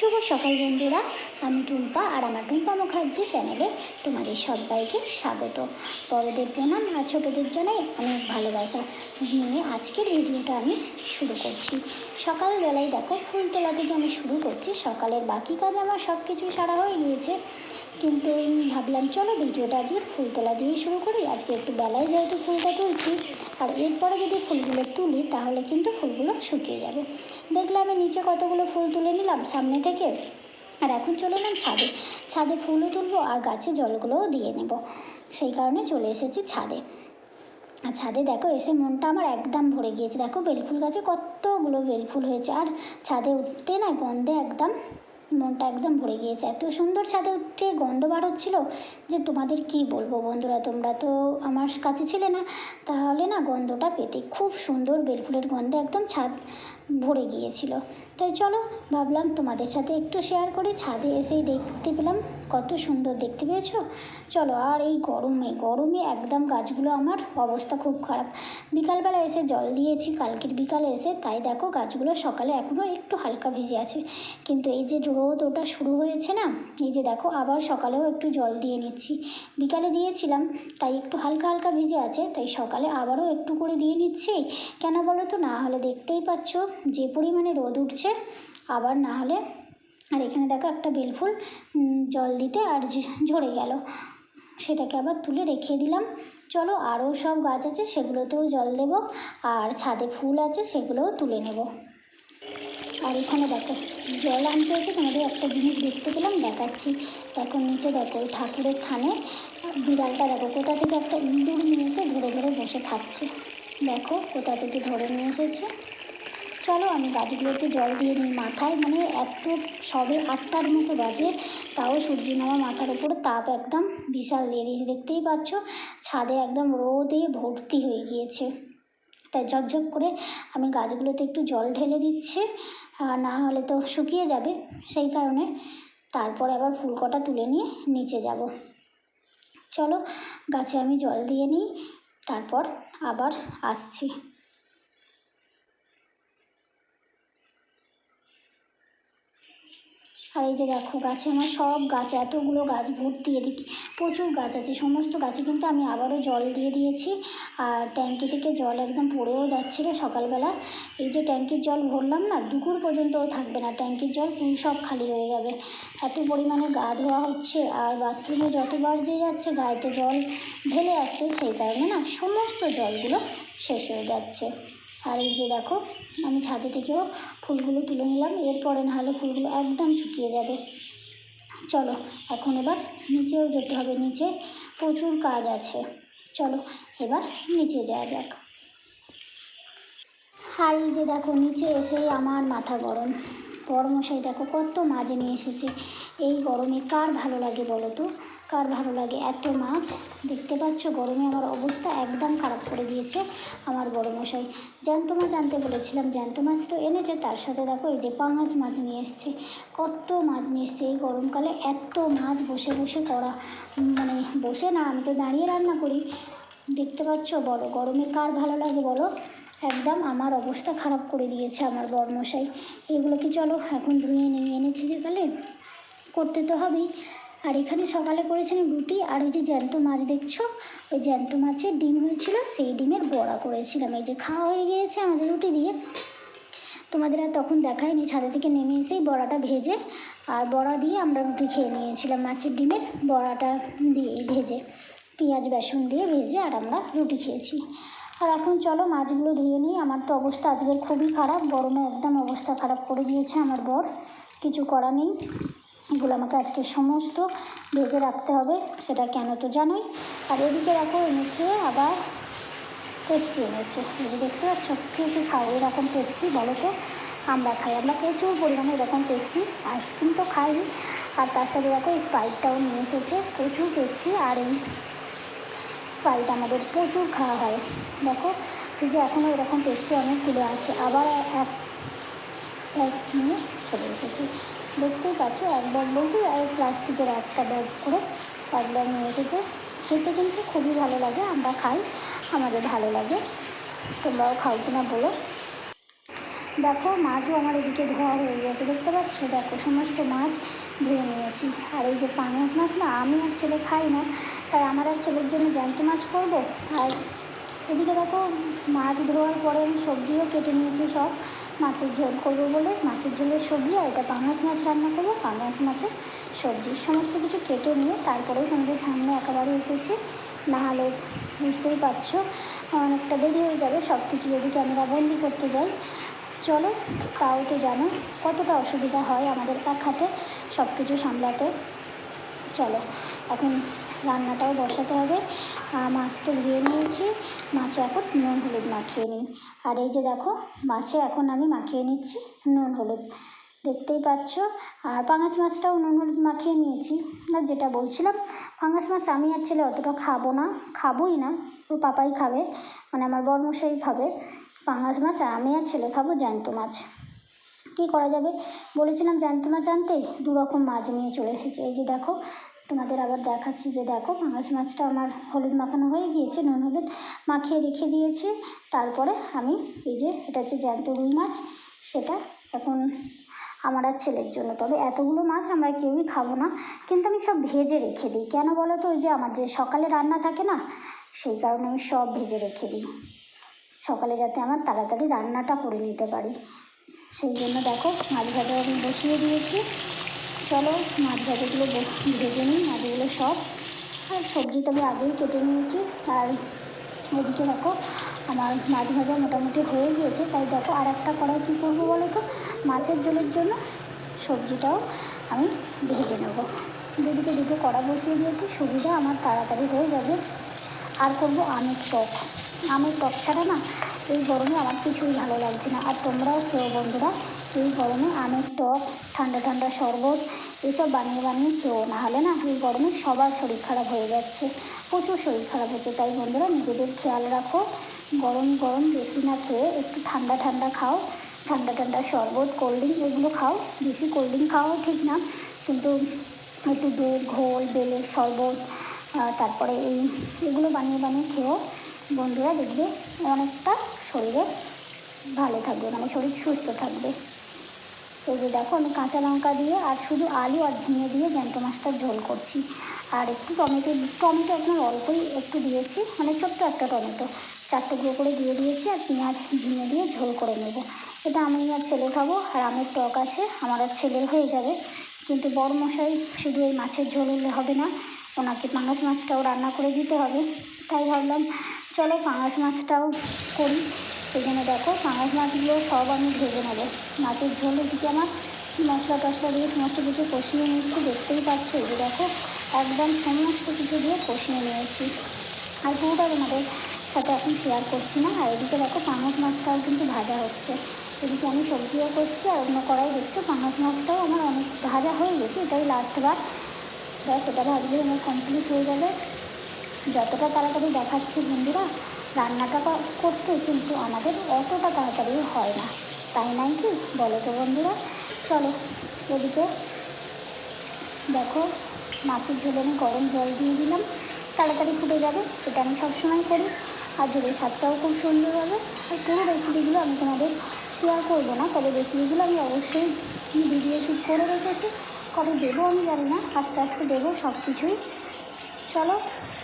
শুভ সকাল বন্ধুরা, আমি টুম্পা আর আমার টুম্পা মুখার্জি চ্যানেলে তোমাদের সবাইকে স্বাগত। বড়দের প্রণাম আর ছোটোদের জানাই অনেক ভালোবাসা। নিয়ে আজকের ভিডিওটা আমি শুরু করছি। সকালবেলায় দেখো ফুল তোলা থেকে আমি শুরু করছি। সকালের বাকি কাজ আমার সব কিছু সারা হয়ে গিয়েছে। কিন্তু ভাবলাম, চলো ভিডিওটা আজকে ফুল তোলা দিয়ে শুরু করি। আজকে একটু বেলায় যেহেতু ফুলটা তুলছি, আর এরপরে যদি ফুলগুলো তুলি, তাহলে কিন্তু ফুলগুলো শুকিয়ে যাবে। দেখলে আমি নিচে কতগুলো ফুল তুলে নিলাম সামনে থেকে, আর এখন চলে এলাম ছাদে। ছাদে ফুলও তুলবো আর গাছে জলগুলোও দিয়ে নেব। সেই কারণে চলে এসেছি ছাদে। আর ছাদে দেখো, এসে মনটা আমার একদম ভরে গিয়েছে। দেখো বেলফুল গাছে কতগুলো বেলফুল হয়েছে। আর ছাদে উঠতে না গন্ধে একদম মনটা একদম ভরে গিয়েছে। এত সুন্দর ছাদে উঠে গন্ধ বার হচ্ছিল যে তোমাদের কি বলব বন্ধুরা, তোমরা তো আমার কাছে ছিলে না। তাহলে না গন্ধটা পেতে খুব সুন্দর বেলফুলের গন্ধে একদম ছাদ ভরে গিয়েছিল। তাই চলো ভাবলাম তোমাদের সাথে একটু শেয়ার করে। ছাদে এসেই দেখতে পেলাম কত সুন্দর দেখতে পেয়েছ। চলো আর এই গরমে গরমে একদম গাছগুলো আমার অবস্থা খুব খারাপ। বিকালবেলা এসে জল দিয়েছি, কালকের বিকালে এসে তাই দেখো গাছগুলো সকালে এখনও একটু হালকা ভিজে আছে। কিন্তু এই যে রোদ ওটা শুরু হয়েছে না? এই যে দেখো, আবার সকালেও একটু জল দিয়ে নিচ্ছি। বিকালে দিয়েছিলাম, তাই একটু হালকা হালকা ভিজে আছে, তাই সকালে আবারও একটু করে দিয়ে নিচ্ছি। কেন বলো তো? না হলে দেখতেই পাচ্ছ যে পরিমাণে রোদ উঠছে। আবার না হলে, আর এখানে দেখো একটা বেলফুল জল দিতে আর ঝরে গেল। সেটাকে আবার তুলে রেখে দিলাম। চলো আরও সব গাছ আছে, সেগুলোতেও জল দেবো। আর ছাদে ফুল আছে, সেগুলোও তুলে নেব। আর এখানে দেখো, জল আনতে এসে তোমাদের একটা জিনিস দেখতে পেলাম, দেখাচ্ছি। দেখো, নিচে দেখো ঠাকুরের থানে বিড়ালটা দেখো, কোথা থেকে একটা ইঁদুর নিয়ে এসে ধরে ধরে বসে খাচ্ছে। দেখো, কোথা থেকে ধরে নিয়ে এসেছে। চলো, আমি গাছগুলোতে জল দিয়ে নিই মাথায়। মানে এত, সবে আটটার মতো বাজে, তাও সূর্য মামা মাথার ওপর তাপ একদম বিশাল দিয়ে দিয়েছে। দেখতেই পাচ্ছ, ছাদে একদম রোদে ভর্তি হয়ে গিয়েছে। তাই ঝকঝক করে আমি গাছগুলোতে একটু জল ঢেলে দিচ্ছি। না হলে তো শুকিয়ে যাবে। সেই কারণে তারপরে আবার ফুলকটা তুলে নিয়ে নিচে যাব। চলো গাছে আমি জল দিয়ে নিই, তারপর আবার আসছি। আর এই যে দেখো, গাছে আমার সব গাছ, এতগুলো গাছ ভর্তি, এদিকে প্রচুর গাছ আছে, সমস্ত গাছে কিন্তু আমি আবারও জল দিয়ে দিয়েছি। আর ট্যাঙ্কি থেকে জল একদম পড়েও যাচ্ছিল সকালবেলা। এই যে ট্যাঙ্কির জল ভরলাম না, দুপুর পর্যন্তও থাকবে না, ট্যাঙ্কির জল সব খালি হয়ে যাবে। এত পরিমাণে গা ধোয়া হচ্ছে, আর বাথরুমে যতবার যে যাচ্ছে, গায়েতে জল ঢেলে আসছে, সেই কারণে না সমস্ত জলগুলো শেষ হয়ে যাচ্ছে। আর এই যে দেখো, আমি ছাদে থেকেও ফুলগুলো তুলে নিলাম, এরপরে নাহলে ফুলগুলো একদম শুকিয়ে যাবে। চলো, এখন এবার নিচেও যেতে হবে, নিচে প্রচুর কাজ আছে। চলো, এবার নিচে যাওয়া যাক। আর এই যে দেখো, নিচে এসেই আমার মাথা গরম। বড়মশাই দেখো কত মাছ নিয়ে এসেছে। এই গরমে কার ভালো লাগে বলো তো? কার ভালো লাগে? এত মাছ? দেখতে পাচ্ছ, গরমে আমার অবস্থা একদম খারাপ করে দিয়েছে আমার বড়মশাই। জ্যান্ত মাছ আনতে বলেছিলাম, জ্যান্ত মাছ তো এনেছে, তার সাথে দেখো এই যে পাঙাশ মাছ নিয়ে এসছে। কত মাছ নিয়ে এসছে এই গরমকালে, এত মাছ বসে বসে করা। মানে বসে না, আমি তো দাঁড়িয়ে রান্না করি। দেখতে পাচ্ছ, বলো গরমে কার ভালো লাগে বলো? একদম আমার অবস্থা খারাপ করে দিয়েছে আমার বর্মশাই। এগুলো কি চলো এখন ধুয়ে নিয়ে এনেছি যেকালে করতে তো হবেই। আর এখানে সকালে করেছিলাম রুটি আর ওই যে জ্যান্ত মাছ দেখছ? ওই জ্যান্ত মাছের ডিম হয়েছিল, সেই ডিমের বড়া করেছিলাম। এই যে খাওয়া হয়ে গিয়েছে আমাদের রুটি দিয়ে। তোমাদের আর তখন দেখায়নি, ছাদে থেকে নেমে এসেই বড়াটা ভেজে আর বড়া দিয়ে আমরা রুটি খেয়ে নিয়েছিলাম মাছের ডিমের বড়াটা দিয়ে ভেজে। পেঁয়াজ, বেসন দিয়ে ভেজে আর আমরা রুটি খেয়েছি। আর এখন চলো মাছগুলো ধুয়ে নিই। আমার তো অবস্থা আজকের খুবই খারাপ। গরমে একদম অবস্থা খারাপ করে দিয়েছে আমার বর। কিছু করা নেই। এগুলো আমাকে আজকে সমস্ত ভেজে রাখতে হবে, সেটা কেন তো জানোই। আর এদিকে দেখো এনেছে আবার পেপসি এনেছে। এই যে দেখতে পাচ্ছ, কে কে খাও এরকম পেপসি বলো তো? আমরা খাই। আমরা প্রচুর পরিমাণে এরকম পেপসি আইসক্রিম তো খাই আর তার সাথে দেখো স্প্রাইটটাও নিয়ে এসেছে, প্রচুর পেপসি আর এই স্প্রাইট আমাদের প্রচুর খাওয়া হয়। দেখো ফ্রিজে এখনও এরকম পেপসি অনেকগুলো আছে। আবার এক এক নিয়ে চলে এসেছি। দেখতেই পাচ্ছ, এক ব্যাগ বলতে এই প্লাস্টিকের একটা ব্যাগ করে এক ব্যাগ নিয়ে এসেছে। খেতে কিন্তু খুবই ভালো লাগে, আমরা খাই, আমাদের ভালো লাগে। তোমরাও খাও কিনা বলো। দেখো, মাছও আমার এদিকে ধোয়া হয়ে গেছে, দেখতে পাচ্ছ? দেখো, সমস্ত মাছ ধুয়ে নিয়েছি। আর এই যে পাঙাশ মাছ না, আমি আর ছেলে খাই না, তাই আমার আর ছেলের জন্য জ্যান্ত মাছ করব। আর এদিকে দেখো, মাছ ধোয়ার পরে আমি সবজিও কেটে নিয়েছি সব। মাছের ঝোল করব বলে মাছের ঝোলের সবজি আর এটা পাঙাশ মাছ রান্না করব। পাঙাশ মাছের সবজি সমস্ত কিছু কেটে নিয়ে তারপরেই তোমাদের সামনে একেবারে এসেছি। নাহলে বুঝতেই পারছ, অনেকটা দেরি হয়ে যাবে সব কিছু যদি ক্যামেরা বন্দি করতে যাই। চলো, তাও তো জানো কতটা অসুবিধা হয় আমাদের এক হাতে সব কিছু সামলাতে। চলো, এখন রান্নাটাও বসাতে হবে। মাছ তো ধুয়ে নিয়েছি, মাছে এখন নুন, হলুদ মাখিয়ে নিই। আর এই যে দেখো, মাছে এখন আমি মাখিয়ে নিচ্ছি নুন, হলুদ। দেখতেই পাচ্ছ, আর পাঙাশ মাছটাও নুন, হলুদ মাখিয়ে নিয়েছি। আর যেটা বলছিলাম, পাঙাশ মাছ আমি আর ছেলে অতটা খাব না, খাবোই না, ওর পাপাই খাবে মানে আমার বরমশাই খাবে। পাঙাশ মাছ আর আমি আর ছেলে খাব জ্যান্ত মাছ। কী করা যাবে? বলেছিলাম জ্যান্ত মাছ আনতে দু রকম মাছ নিয়ে চলে এসেছে। এই যে দেখো, তোমাদের আবার দেখাচ্ছি যে দেখো, পাঙাশ মাছটা আমার হলুদ মাখানো হয়ে গিয়েছে, নুন হলুদ মাখিয়ে রেখে দিয়েছি। তারপরে আমি এই যে, এটা হচ্ছে জ্যান্ত রুই মাছ, সেটা এখন আমার আর ছেলের জন্য। তবে এতগুলো মাছ আমরা কেউই খাব না, কিন্তু আমি সব ভেজে রেখে দিই। কেন বলো তো? ওই যে আমার যে সকালে রান্না থাকে না, সেই কারণে আমি সব ভেজে রেখে দিই। সকালে যাতে আমার তাড়াতাড়ি রান্নাটা করে নিতে পারি। সেই জন্য দেখো মাছ ভাজা আমি বসিয়ে দিয়েছি। চলো মাছ ভাজাগুলো ভেজে নিই, মাছগুলো সব। আর সবজি তো আমি আগেই কেটে নিয়েছি। আর ওদিকে দেখো আমার মাছ ভাজা মোটামুটি হয়ে গিয়েছে। তাই দেখো আর একটা কড়াই কী করব বলো তো? মাছের ঝোলের জন্য সবজিটাও আমি ভেজে নেব। দুদিকে দুটো কড়া বসিয়ে দিয়েছি। সুবিধা আমার তাড়াতাড়ি হয়ে যাবে। আর করব আমের টক। আমের টক ছাড়া না এই গরমে আমার কিছুই ভালো লাগছে না। আর তোমরাও খেও বন্ধুরা, এই গরমে আমের টক, ঠান্ডা ঠান্ডা শরবত এসব বানিয়ে বানিয়ে খেও। না হলে না এই গরমে সবার শরীর খারাপ হয়ে যাচ্ছে, প্রচুর শরীর খারাপ হচ্ছে। তাই বন্ধুরা, নিজেদের খেয়াল রাখো, গরম গরম বেশি না খেয়ে একটু ঠান্ডা ঠান্ডা খাও, ঠান্ডা ঠান্ডা শরবত কোল্ড ড্রিঙ্ক এগুলো খাও। বেশি কোল্ড ড্রিঙ্ক খাওয়াও ঠিক না, কিন্তু একটু দুধ, ঘোল বেলের শরবত তারপরে এই এগুলো বানিয়ে বানিয়ে খেয়েও বন্ধুরা দেখবে অনেকটা শরীরে ভালো থাকবে মানে শরীর সুস্থ থাকবে। এই যে দেখো, আমি কাঁচা লঙ্কা দিয়ে আর শুধু আলু আর ঝিঙে দিয়ে জ্যান্ত মাছটার ঝোল করছি। আর একটু টমেটো টমেটো আপনার অল্পই একটু দিয়েছি মানে ছোট্ট একটা টমেটো। চার টুকরো করে দিয়ে দিয়েছি আর পেঁয়াজ, ঝিঙে দিয়ে ঝোল করে নেব। এটা আমি আর ছেলে খাব, আর আমের টক আছে, আমার আর ছেলের হয়ে যাবে। কিন্তু বড় মশাই শুধু এই মাছের ঝোল হলে হবে না, ওনাকে পাঙাশ মাছটাও রান্না করে দিতে হবে। তাই ভাবলাম চলো পাঙাশ মাছটাও করি। সেখানে দেখো পাঙাশ মাছগুলো সব আমি ভেজে নেব। মাছের ঝোল এদিকে আমার মশলা টশলা দিয়ে সমস্ত কিছু কষিয়ে নিচ্ছি দেখতেই পাচ্ছ এই দেখো, একদম সমস্ত কিছু দিয়ে কষিয়ে নিয়েছি। আর পুরোটা তোমাদের সাথে এখন শেয়ার করছি না। আর এদিকে দেখো পাঙাশ মাছটাও কিন্তু ভাজা হচ্ছে। এদিকে আমি সবজিও করছি আর অন্য কড়াই দেখছ, পাঙাশ মাছটাও আমার অনেক ভাজা হয়ে গেছে, এটাই লাস্ট বার। ব্যাস, এটা ভাজলে আমার কমপ্লিট হয়ে যাবে। যতটা তাড়াতাড়ি দেখাচ্ছি বন্ধুরা, রান্নাটা করতে কিন্তু আমাদের অতটা তাড়াতাড়ি হয় না। তাই নাই কি? বলো তো বন্ধুরা। চলো, এদিকে দেখো, মাছের ঝোলে আমি গরম জল দিয়ে দিলাম। তাড়াতাড়ি ফুটে যাবে সেটা আমি সবসময় করি। আর ঝোলের স্বাদটাও খুব সুন্দর হবে। আর পুরো রেসিপিগুলো আমি তোমাদের শেয়ার করব না, তবে রেসিপিগুলো আমি অবশ্যই ভিডিও শ্যুট করে রেখেছি। কবে দেবো আমি জানি না, আস্তে আস্তে দেবো সব কিছুই চলো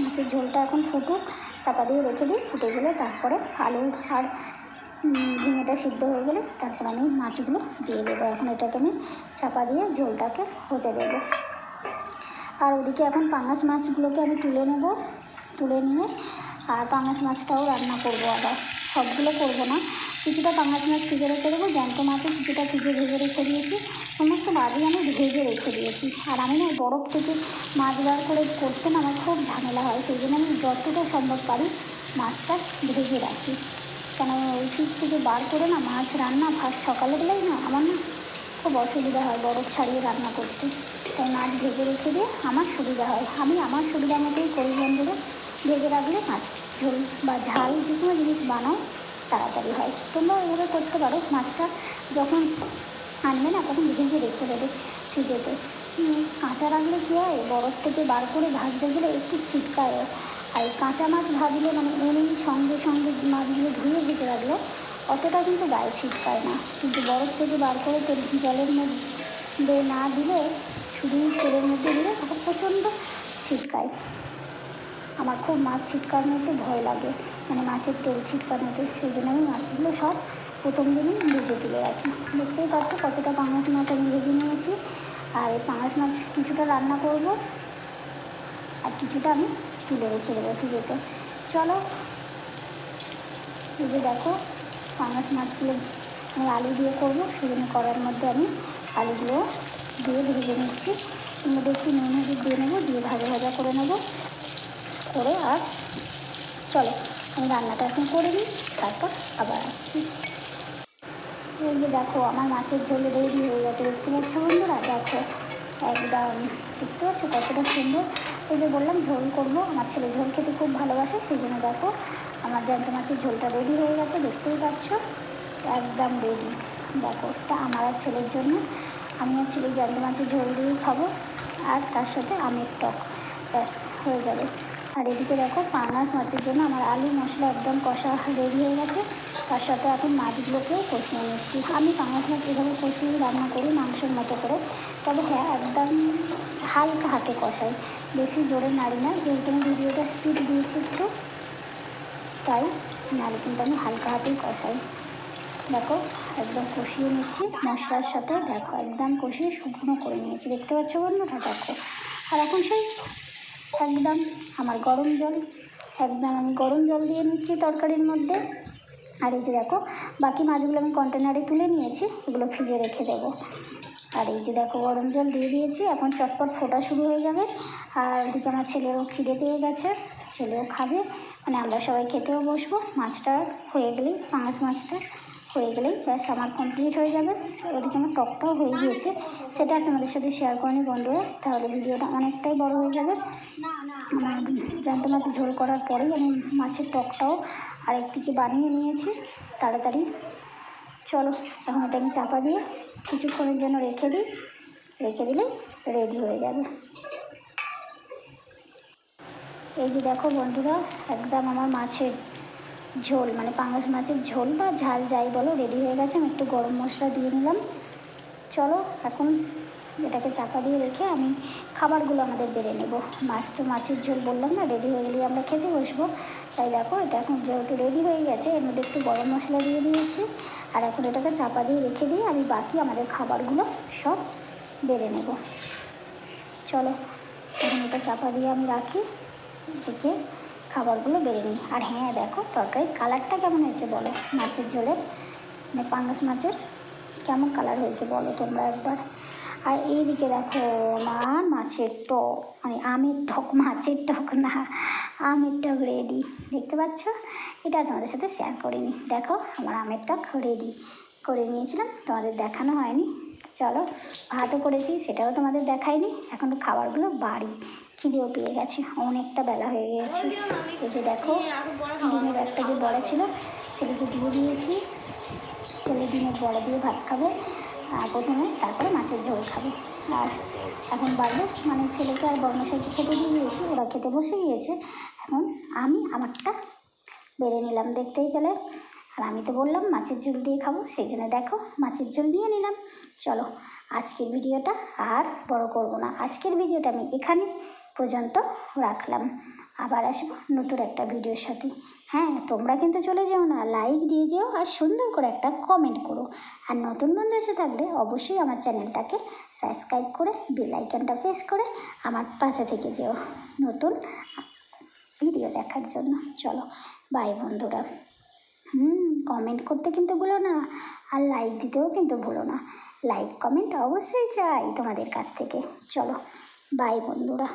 মাছের ঝোলটা এখন ফুটুক, চাপা দিয়ে রেখে দিই, ফুটে গেলে তারপরে আলু আর ঝিঙেটা সিদ্ধ হয়ে গেলে তারপর আমি মাছগুলো দিয়ে দেবো। এখন এটাকে আমি চাপা দিয়ে ঝোলটাকে হতে দেবো। আর ওদিকে এখন পাঙাশ মাছগুলোকে আমি তুলে নেব, তুলে নিয়ে, আর পাঙাশ মাছটাও রান্না করব আবার। সবগুলো করব না কিছুটা পাঙাশ মাছ ভিজে রেখে দেবো, জ্যান্ত মাছও কিছুটা ভিজে ভেজে রেখে দিয়েছি, সমস্ত মাছই আমি ভেজে রেখে দিয়েছি। আর আমি না বরফ থেকে মাছ বার করে করতে না আমার খুব ঝামেলা হয়, সেই জন্য আমি যতটা সম্ভব পারি মাছটা ভেজে রাখি। কেন ওই ফ্রিজ থেকে বার করে না মাছ রান্না ভাত সকালে গেলেই না আমার না খুব অসুবিধা হয় বরফ ছাড়িয়ে রান্না করতে। তাই মাছ ভেজে রেখে দিয়ে আমার সুবিধা হয়। আমি আমার সুবিধা মতোই করি বন্ধুরা ভেজে রাখলে মাছ ঝোল বা ঝাল যে কোনো জিনিস বানাও তাড়াতাড়ি হয়। তোমরা এভাবে করতে পারো। মাছটা যখন আনবে না, তখন ভেজে রেখে দেবে ফ্রিজেতে। কাঁচা রাখলে কী হয়? বরফ থেকে বার করে ভাজতে গেলে একটু ছিটকায়। আর কাঁচা মাছ ভাজলে মানে এমনি সঙ্গে সঙ্গে মাছগুলো ধুয়ে ভেজে রাখলে অতটা কিন্তু গায়ে ছিটকায় না। কিন্তু বরফ থেকে বার করে তেল, জলের মধ্যে না দিলে, শুধু তেলের মধ্যে দিলে তখন প্রচণ্ড ছিটকায়। আমার খুব মাছ ছিটকানোতে ভয় লাগে। মানে মাছের তেল ছিটকানোতে সেই জন্য আমি মাছগুলো সব প্রথম দিনই ভেজে তুলে রাখি। দেখতেই পাচ্ছ কতটা পাঙাশ মাছ আমি ভেজে নিয়েছি। আর এই পাঙাশ মাছ কিছুটা রান্না করব আর কিছুটা আমি তুলে রেখে দেবো ফ্রিজেতে চলো যে দেখো পাঙাশ মাছগুলো আমি আলু দিয়ে করব সেজন্য করার মধ্যে আমি আলুগুলো দিয়ে ভেজে নিচ্ছি। মধ্যে একটু নুন হলুদ দিয়ে নেব, দিয়ে ভাজা ভাজা করে নেব। করে আর চলো। আমি রান্নাটা এখন করে নিই, তারপর আবার আসছি। এই যে দেখো, আমার মাছের ঝোল রেডি হয়ে গেছে, দেখতে পাচ্ছ বন্ধুরা? দেখো, একদম, দেখতে পাচ্ছ কতটা সুন্দর? এই যে বললাম, ঝোল করব। আমার ছেলে ঝোল খেতে খুব ভালোবাসে, সেই জন্য দেখো, আমার জ্যান্ত মাছের ঝোলটা রেডি হয়ে গেছে, দেখতেই পাচ্ছ? একদম রেডি দেখো এটা আমার আর ছেলের জন্য। আমি আর ছেলে জ্যান্ত মাছের ঝোল দিয়েই খাব, আর তার সাথে আমের টক। ব্যাস, হয়ে যাবে। আর এদিকে দেখো পাঙাশ মাছের জন্য আমার আলু মশলা একদম কষা রেডি হয়ে গেছে। তার সাথে এখন মাছগুলোকেও কষিয়ে নিচ্ছি। আমি পাঙাশ মাছ এভাবে কষিয়ে রান্না করি মাংসের মতো করে। তবে হ্যাঁ একদম হালকা হাতে কষাই। বেশি জোরে নাড়ি না, যেহেতু আমি ভিডিওটা স্পিড দিয়েছি একটু, তাই নাড়ি কিন্তু আমি হালকা হাতেই কষাই। দেখো, একদম কষিয়ে নিচ্ছি। মশলার সাথে দেখো, একদম কষিয়ে শুকনো করে নিয়েছি। দেখতে পাচ্ছ বন্ধুরা? দেখো। আর এখন সেই একদম আমার গরম জল, একদম আমি গরম জল দিয়ে নিচ্ছি তরকারির মধ্যে। আর এই যে দেখো, বাকি মাছগুলো আমি কন্টেনারে তুলে নিয়েছি, এগুলো ফ্রিজে রেখে দেবো। আর এই যে দেখো, গরম জল দিয়ে দিয়েছি, এখন চটপট ফোটা শুরু হয়ে যাবে। আর এদিকে আমার ছেলেরও খিদে পেয়ে গেছে, ছেলেও খাবে। মানে আমরা সবাই খেতেও বসবো, মাছটা হয়ে গেলেই পাঙাশ মাছটা। হয়ে গেলেই ব্যাস আমার কমপ্লিট হয়ে যাবে। ওদিকে আমার টকটাও হয়ে গিয়েছে। সেটা তোমাদের সাথে শেয়ার করিনি বন্ধুরা। তাহলে ভিডিওটা অনেকটাই বড় হয়ে যাবে। জ্যান্ত মাছ ঝোল করার পরেই আমি মাছের টকটাও আরেকদিকে বানিয়ে নিয়েছি। তাড়াতাড়ি। চলো, এখন এটা আমি চাপা দিয়ে কিছুক্ষণের জন্য রেখে দিই। রেখে দিলেই রেডি হয়ে যাবে। এই যে দেখো বন্ধুরা, একদম আমার মাছের ঝোল মানে পাঙাশ মাছের ঝোল বা ঝাল যাই বলো রেডি হয়ে গেছে। আমি একটু গরম মশলা দিয়ে নিলাম। চলো, এখন এটাকে চাপা দিয়ে রেখে আমি খাবারগুলো আমাদের বেড়ে নেব। মাছ তো মাছের ঝোল বললাম না রেডি হয়ে গেলে আমরা খেতে বসবো। তাই দেখো, এটা এখন যেহেতু রেডি হয়ে গেছে, এর মধ্যে একটু গরম মশলা দিয়ে দিয়েছি। আর এখন এটাকে চাপা দিয়ে রেখে দিয়ে আমি বাকি আমাদের খাবারগুলো সব বেড়ে নেব। চলো, এখন এটা চাপা দিয়ে আমি রাখি, রেখে খাবারগুলো বেড়ে নিই। আর হ্যাঁ দেখো তরকারির কালারটা কেমন হয়েছে বলো? মাছের ঝোলের? মানে পাঙ্গাস মাছের? কেমন কালার হয়েছে বলো তোমরা একবার? আর এইদিকে দেখো আমার মাছের টক মানে আমের টক, মাছের টক না, আমের টক রেডি দেখতে পাচ্ছ? এটা তোমাদের সাথে শেয়ার করিনি। দেখো আমার আমের টক রেডি করে নিয়েছিলাম, তোমাদের দেখানো হয়নি। চলো ভাতও করেছি, সেটাও তোমাদের দেখাইনি। এখন তো খাবারগুলো বাড়ি। খিদেও পেয়ে গেছে, অনেকটা বেলা হয়ে গেছে। এই যে দেখো, ডিমের একটা যে বড়া ছিল, ছেলেকে দিয়ে দিয়েছি। ছেলে ডিমের বড়া দিয়ে ভাত খাবে, আর প্রথমে তারপরে মাছের ঝোল খাবে। আর এখন বাড়লো মানে ছেলেকে আর বর্মশাইকে খেতে দিয়ে দিয়েছি, ওরা খেতে বসে গিয়েছে। এখন আমি আমারটা বেড়ে নিলাম দেখতেই পেলে। আর আমি তো বললাম, মাছের ঝোল দিয়ে খাব, সেই জন্য দেখো, মাছের ঝোল নিয়ে নিলাম। চলো, আজকের ভিডিওটা আর বড় করব না। আজকের ভিডিওটা আমি এখানে পর্যন্ত রাখলাম। আবার আসব নতুন একটা ভিডিওর সাথে। হ্যাঁ তোমরা কিন্তু চলে যেও না লাইক দিয়ে যেও আর সুন্দর করে একটা কমেন্ট করো। আর নতুন বন্ধু এসে থাকলে অবশ্যই আমার চ্যানেলটাকে সাবস্ক্রাইব করে বেল আইকনটা প্রেস করে আমার পাশে থেকে যেও নতুন ভিডিও দেখার জন্য। চলো বাই বন্ধুরা। হুম কমেন্ট করতে কিন্তু ভুলো না আর লাইক দিতেও কিন্তু ভুলো না। লাইক কমেন্ট অবশ্যই চাই তোমাদের কাছ থেকে। চলো বাই বন্ধুরা।